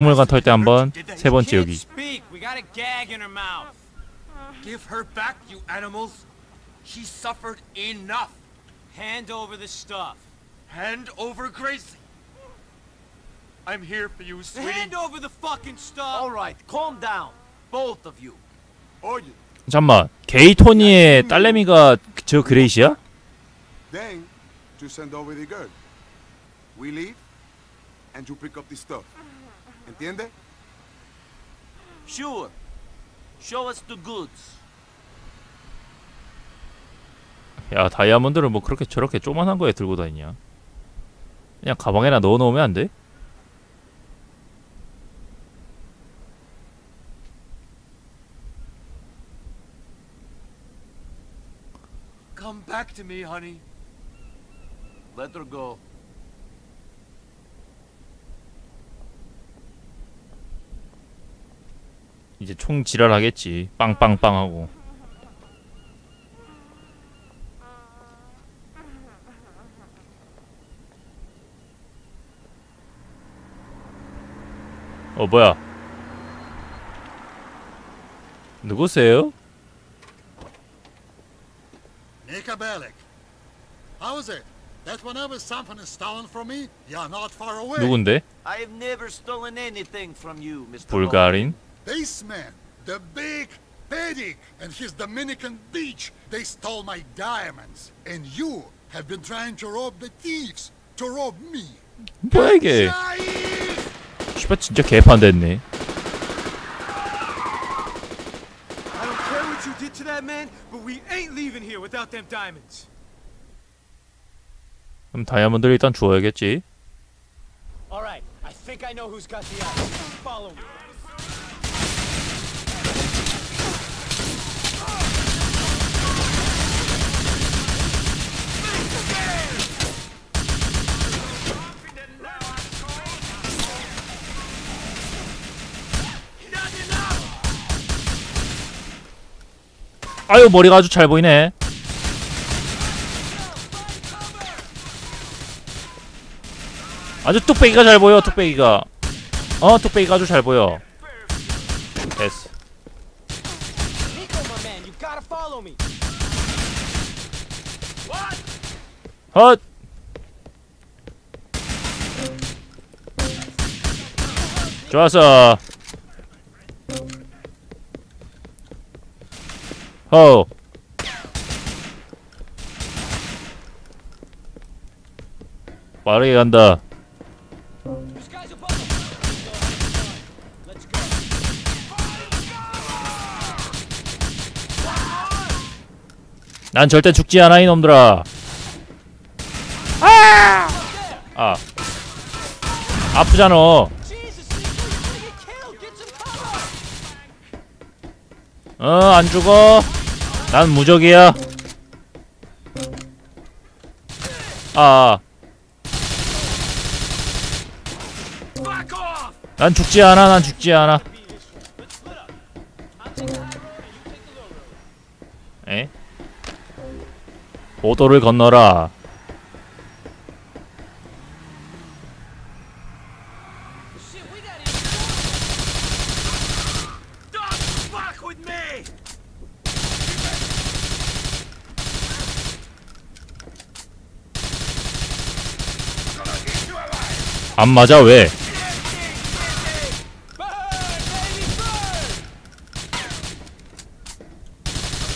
박물관 털 때 한번 세 번째 여기 speak. We got a gag in her mouth. Give her back, you animals. She suffered enough. Hand over the stuff. Hand over Gracie. I'm here for you, sweetie. Hand over the fucking stuff. All right, calm down, both of you. Oye, 잠만 게이 토니의 딸내미가 저 그레이시야? Then, to send over the girl. We leave, and you pick up the stuff. ¿Entiende? Sure. Show us the goods. 야 다이아몬드를 뭐 그렇게 저렇게 조만한 거에 들고 다니냐 그냥 가방에나 넣어놓으면 안 돼? come back to me, honey. Let her go. 이제 총 지랄하겠지 빵빵빵하고 어 뭐야 누구세요? Nika Bellic. How is it? That whenever something is stolen from me, you're not far away. 누군데? I have never stolen anything from you, Mr. 불가린? This man, the big pedic, and his Dominican beach, they stole my diamonds. And you have been trying to rob the thieves, to rob me. 뭐야 이게 Giant! 씨발 진짜 개판 됐네 I don't care what you did to that man, but we ain't leaving here without them diamonds. 그럼 다이아몬드를 일단 주워야겠지 All right, I think I know who's got the ice. Follow me. 아유 머리가 아주 잘 보이네. 아주 뚝배기가 잘 보여 뚝배기가. 어 뚝배기가 아주 잘 보여. 됐어. 헛! 좋았어 호 빠르게 간다. 난 절대 죽지 않아 이놈들아 아! 아 아프잖아. 어 안 죽어 난 무적이야. 아. 난 죽지 않아 난 죽지 않아. 에? 보도를 건너라 Shit, we got him. Don't fuck with me! 안 맞아 왜.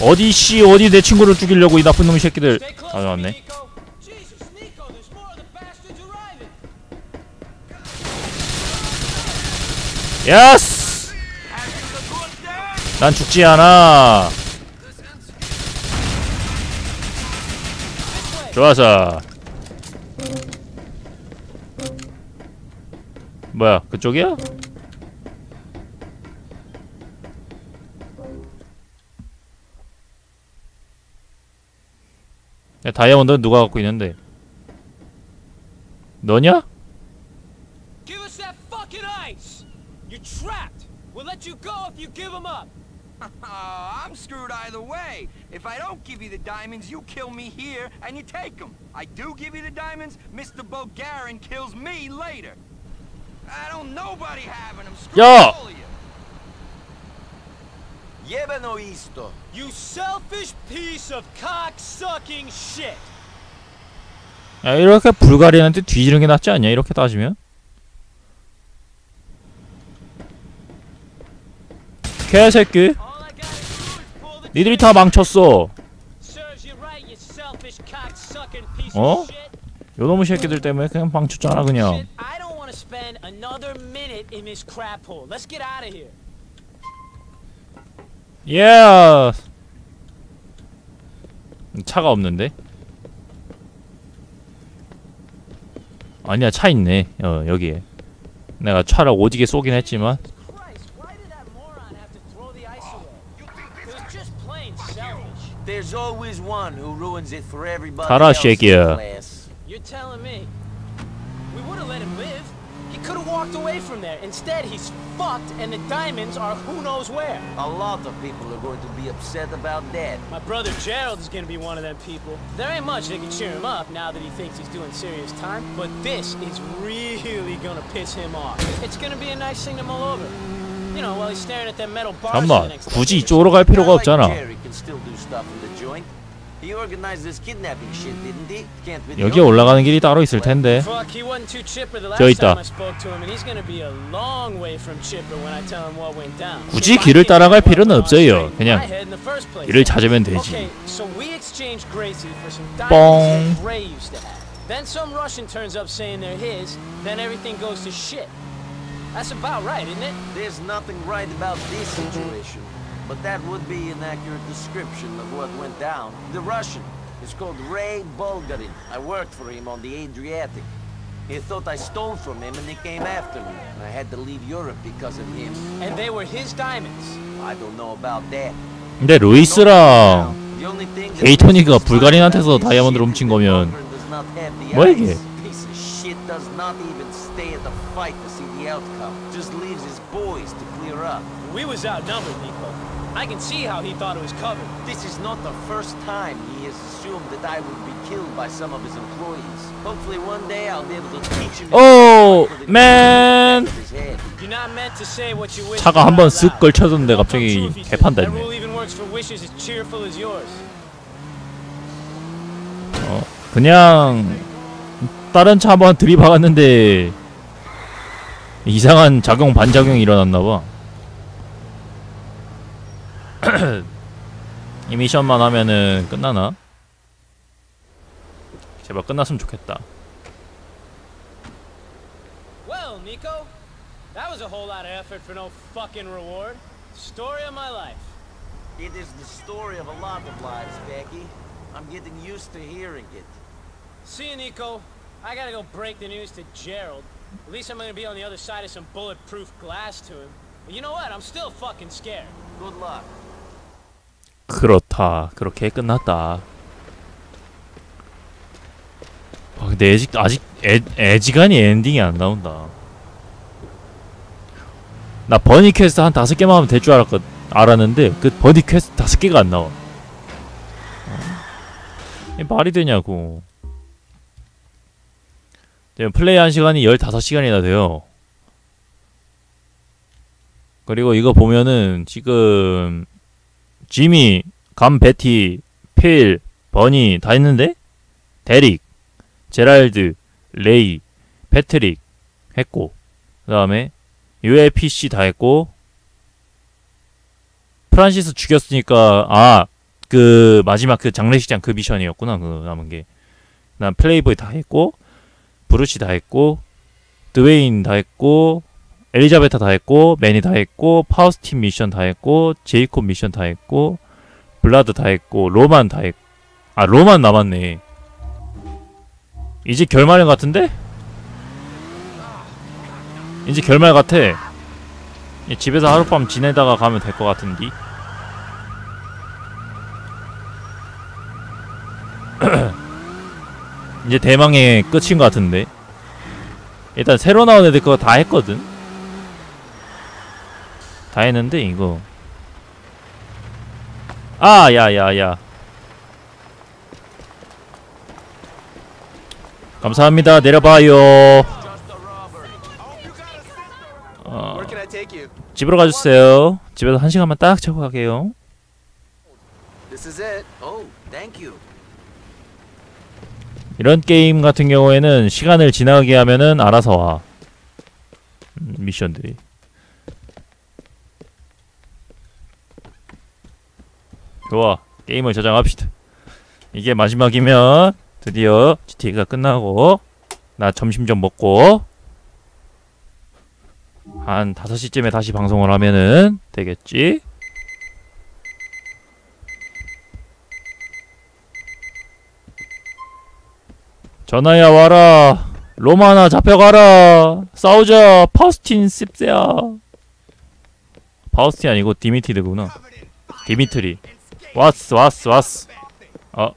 어디 씨 어디 내 친구를 죽이려고 이 나쁜 놈의 새끼들 bastards arriving. 야스 난 죽지 않아 좋아서 뭐야 그쪽이야? 야 다이아몬드는 누가 갖고 있는데 너냐? Give us that fucking ice. You're trapped. We'll let you go if you give them up. Oh, I'm screwed either way. If I don't give you the diamonds, you kill me here and you take them. I do give you the diamonds, Mr. Bulgarian kills me later. I don't nobody having them. Screw Yeah. all of you. Jebeno isto. You selfish piece of cock-sucking shit! 야 이렇게 불가리한테 뒤지는 게 낫지 않냐 이렇게 따지면 개새끼 니들이 다 망쳤어 어? 요놈의 새끼들 때문에 그냥 망쳤잖아 그냥 Spend another minute in this crap hole. Let's get out of here. 예 차가 없는데 아니야 차 있네 어 여기에 내가 차를 오지게 쏘긴 했지만 Christ, why did that moron have to throw the ice away? It was just plain selfish. There's always one who ruins it for everybody 가라, class. You're telling me. walked away from there. Instead, he's fucked, and the diamonds are who knows where. A lot of people are going to be upset about that. My brother Gerald is gonna be one of them people. There ain't much that can cheer him up now that he thinks he's doing serious time, but this is really gonna piss him off. It's gonna be a nice thing to mull over. You know, while he's staring at that metal bar 잠깐만 next 굳이 이쪽으로 갈 필요가 Guy like 없잖아 여기에 올라가는 길이 따로 있을 텐데 저 있다. 굳이 길을 따라갈 필요는 없어요. 그냥. 길을 찾으면 되지 뻥. Then some Russian turns up saying they're his, then everything goes to shit. That's about right, isn't it? There's nothing right about this situation, but that would be an accurate description of what went down. The Russian is called Ray Bulgarin. I worked for him on the Adriatic. He thought I stole from him and he came after me. I had to leave Europe because of him. And they were his diamonds. I don't know about that. 근데 루이스랑 find out 다이아몬드를 is 훔친 that 거면 Bulgarin does not have the 뭐야. 이게? Piece of shit does not even stay at the fight to see the outcome. Just leaves his boys to clear up. We was outnumbered. I can see how he thought it was covered. This is not the first time he has assumed that I would be killed by some of his employees. Hopefully one day I'll be able to teach him. 오, his man. You're not meant to say what you wish. 차가 한번. 쓱 걸쳐졌는데 갑자기. 개판다 했네 rule even works for wishes as cheerful as yours. 어, 그냥 다른 차 한번 들이박았는데 이상한 작용 반작용이 일어났나봐 이 미션만 하면은 끝나나? 제발 끝났으면 좋겠다 Well, Nico, that was a whole lot of effort for no fucking reward. Story of my life. It is the story of a lot of lives, Becky. I'm getting used to hearing it. See you, Nico. I gotta go break the news to Gerald. At least I'm gonna be on the other side of some bulletproof glass to him. But you know what? I'm still fucking scared. Good luck. 그렇다. 그렇게 끝났다. 아 근데 애직, 아직 애, 애지간히 엔딩이 안 나온다. 나 버니 퀘스트 한 다섯 개만 하면 될 줄 알았거 알았는데 그 버니 퀘스트 다섯 개가 안 나와. 어? 말이 되냐고. 지금 플레이한 시간이 15시간이나 돼요. 그리고 이거 보면은 지금 지미, 감, 베티, 필, 버니 다 했는데? 데릭, 제랄드, 레이, 패트릭 했고 그 다음에 UAPC 다 했고 프란시스 죽였으니까 아 그 마지막 그 장례식장 그 미션이었구나 그 남은 게. 그다음 플레이보이 다 했고 브루시 다 했고 드웨인 다 했고 엘리자베타 다 했고 매니 다 했고 파우스틴 미션 다 했고 제이콥 미션 다 했고 블라드 다 했고 로만 다 했고 아 로만 남았네. 이제 결말 같은데? 이제 결말 같아. 이 집에서 하룻밤 지내다가 가면 될 것 같은디 이제 대망의 끝인 것 같은데. 일단 새로 나온 애들 그거 다 했거든 다 했는데 이거 아 야야야 감사합니다 내려봐요 you? 집으로 가주세요. 집에서 한 시간만 딱 자고 가게요. Oh. 이런 게임 같은 경우에는 시간을 지나게 하면은 알아서 와. 음, 미션들이. 좋아. 게임을 저장합시다. 이게 마지막이면 드디어 GTA가 끝나고 나 점심 좀 먹고 한 5시쯤에 다시 방송을 하면은 되겠지? 전화야 와라 로마나 잡혀가라 싸우자 파우스틴 씹새야 파우스틴 아니고 디미티드구나 디미트리 왔어 왔어 왔어 어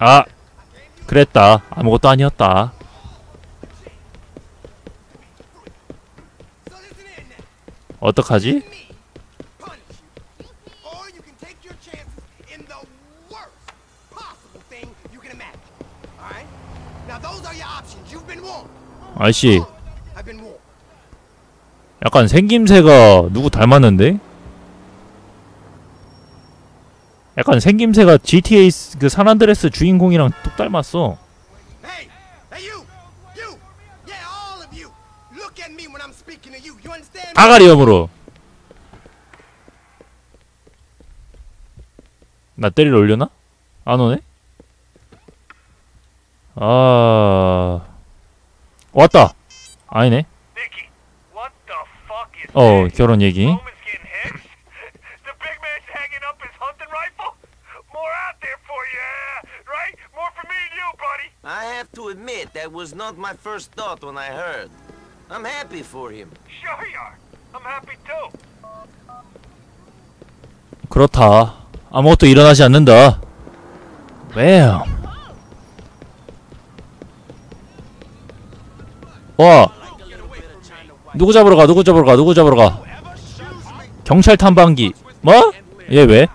아, 그랬다. 아무것도 아니었다. 어떡하지? 아이씨. 약간 생김새가 누구 닮았는데? 약간 생김새가 GTA 스- 그 산안드레스 주인공이랑 똑 닮았어. 아가리염으로. 나 때리러 올려나? 안 오네? 아 왔다. 아니네. Nicky, what the fuck is 어 결혼 얘기. I have to admit, that was not my first thought when I heard. I'm happy for him. Sure you are. I'm happy too. 그렇다. 아무것도 일어나지 않는다. 뱀. 와. 누구 잡으러 가? 누구 잡으러 가? 누구 잡으러 가? 경찰 탐방기. 뭐? 얘 왜?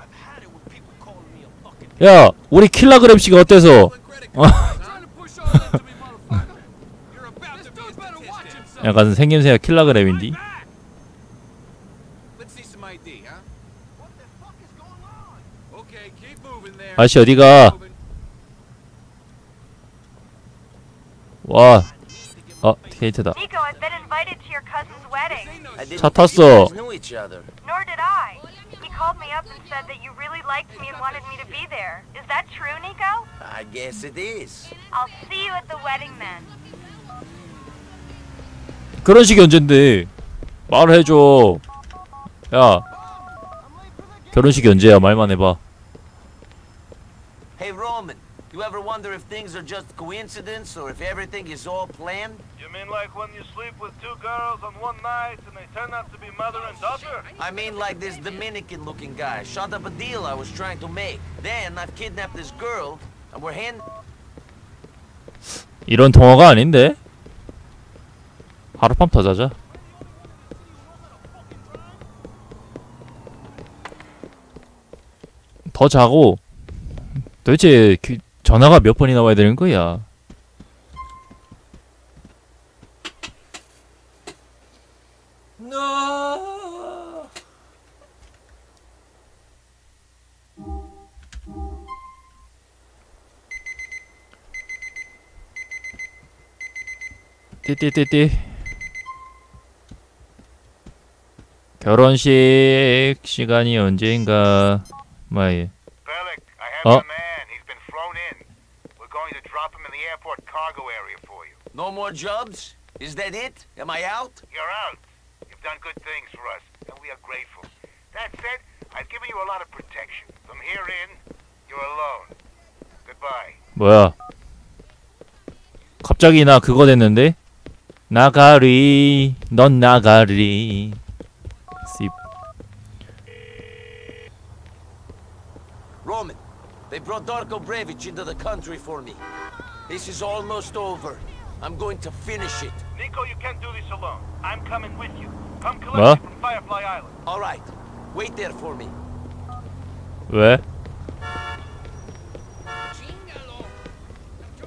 야, 우리 킬라그램 씨가 어때서? 어? 약간 생김새가 킬라그램인디. 아저씨 어디가? 와. 어, 케이트다. Nico, I've been invited to your cousin's wedding. I didn't 차 탔어. Nor did I. He called me up and said that you really liked me and wanted me to be there. Is that true, Nico? I guess it is. I'll see you at the wedding then. 그런 식이 언젠데? 말을 해줘. 야. 결혼식이 언제야? 말만 해봐. Hey, Roman, you ever wonder if things are just coincidence or if everything is all planned? You mean like when you sleep with two girls on one night and they turn out to be mother and daughter? I mean, like this Dominican-looking guy shot up a deal I was trying to make. Then I've kidnapped this girl, and we're hand. 이런 동화가 아닌데? 하룻밤 더 자자. 더 자고 도대체 그 전화가 몇 번이나 와야 되는 거야? 띠띠띠띠. 결혼식 시간이 언제인가 마이 Bellic, jobs? Is that it? Am I out? You're out. You've done good things for us, and we are grateful. That said, I've given you a lot of protection. From here in, you're alone. Goodbye. 뭐야 갑자기 나 그거 됐는데 나가리 넌 나가리 씹 Roman, they brought Darko Brevic into the country for me. This is almost over. I'm going to finish it. Nico, you can't do this alone. I'm coming with you. Come collect What? me from Firefly Island. All right. Wait there for me. 왜?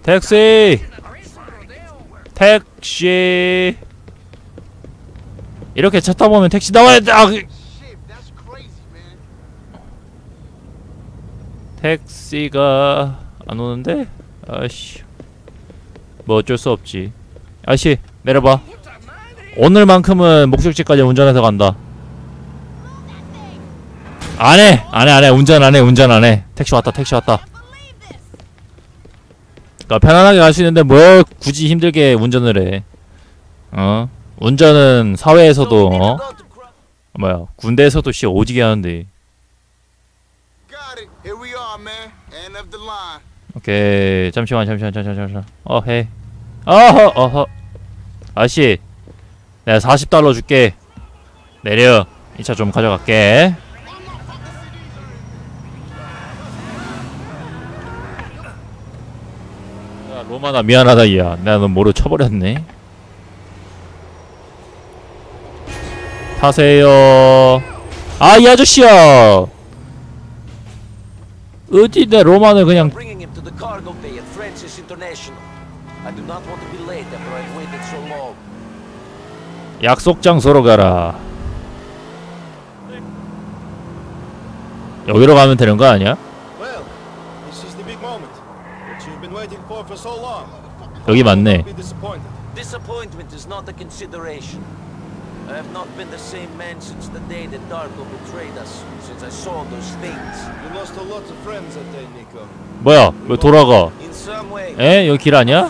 택시 택시 이렇게 차 타보면 택시 나와야 돼 아, 그- Shit, that's crazy, man. 택시가 안 오는데 아씨 뭐 어쩔 수 없지. 아씨 내려봐. 오늘만큼은 목적지까지 운전해서 간다. 안해! 안해 안해. 운전 안해 운전 안해. 택시 왔다 택시 왔다. 그니까 편안하게 갈 수 있는데 뭘 굳이 힘들게 운전을 해 어? 운전은 사회에서도 어? 뭐야 군대에서도 씨 오지게 하는데 오케이 잠시만 잠시만 잠시만 잠시만. 어해. 어허 어허. 아씨 내가 40달러 줄게. 내려. 이 차 좀 가져갈게. 야 로마나 미안하다 이야. 내가 너 모르 쳐버렸네 타세요. 아 이 아저씨야. 어디 내 로마는 그냥 the cargo bay at Francis International. I do not want to be late after I've waited so long. 약속 장소로 가라. 여기로 가면 되는 거 아니야? 여기 맞네. Disappointment is not a consideration. I have not been the same man since the day that Darko betrayed us, since I saw those things. You lost a lot of friends that day, Nico. 뭐야? 왜 돌아가? 에? 여기 길 아니야?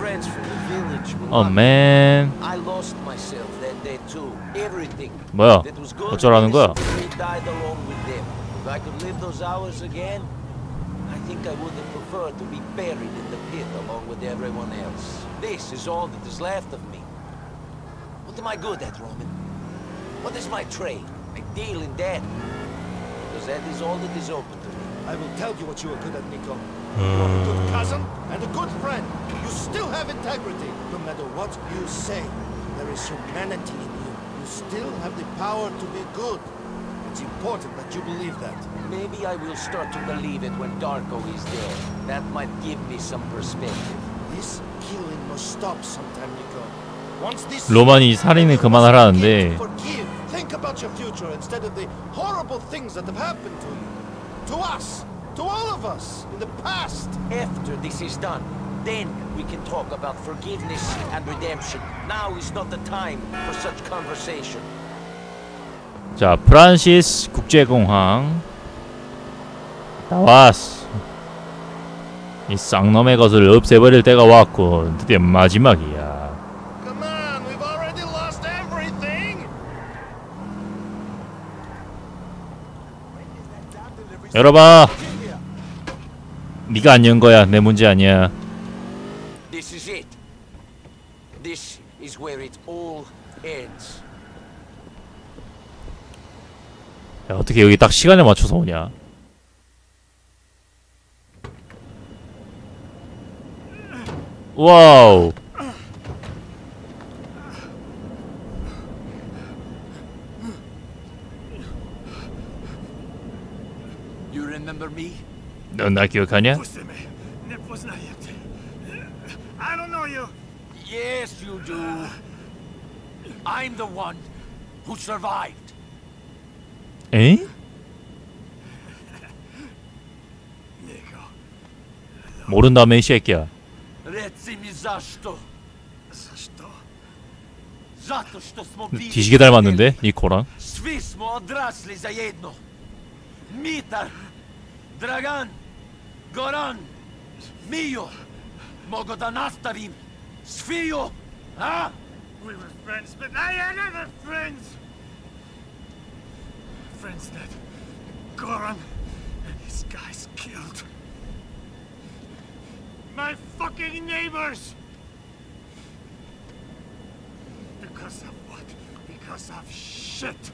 어, not- 맨. 뭐야? 어쩌라는 거야? You are a good cousin and a good friend. You still have integrity, no matter what you say. There is humanity in you. You still have the power to be good. It's important that you believe that. Maybe I will start to believe it when Darko is dead. That might give me some perspective. This killing must stop sometime, Nico. Once this 로만이 살인을 그만하라는데 Forgive. Think about your future instead of the horrible things that have happened to you. To us. To all of us. In the past. After this is done, then we can talk about forgiveness and redemption. Now is not the time for such conversation. 자 프란시스 국제공항 나왔어. 이 쌍놈의 것을 없애버릴 때가 왔고 드디어 마지막이야. Come on, we've already lost everything. 열어봐. 네가 안 연 거야. 내 문제 아니야. This is it. This is where it all ends. 야, 어떻게 여기 딱 시간에 맞춰서 오냐? 와우. You remember me? 넌날 기억하냐? I don't know you. Yes, you do. I'm the one who survived. 에? 모른다며 이 새끼야. 뒤지게 닮았는데 니코랑. Svi smo odrasli zajedno. Mitar, Dragan, Goran, Mio. Nastavim. Sviju, a? We were friends, but I had other friends. Friends that Goran and his guys killed. My fucking neighbors! Because of what? Because of shit.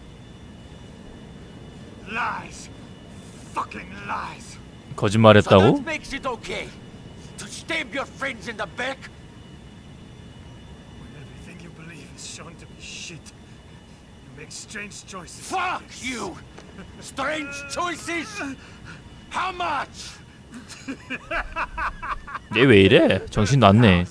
Lies. Fucking lies. 거짓말했다고? strange choices. Fuck you! Strange choices? How much? 얘왜 이래? 정신 났네.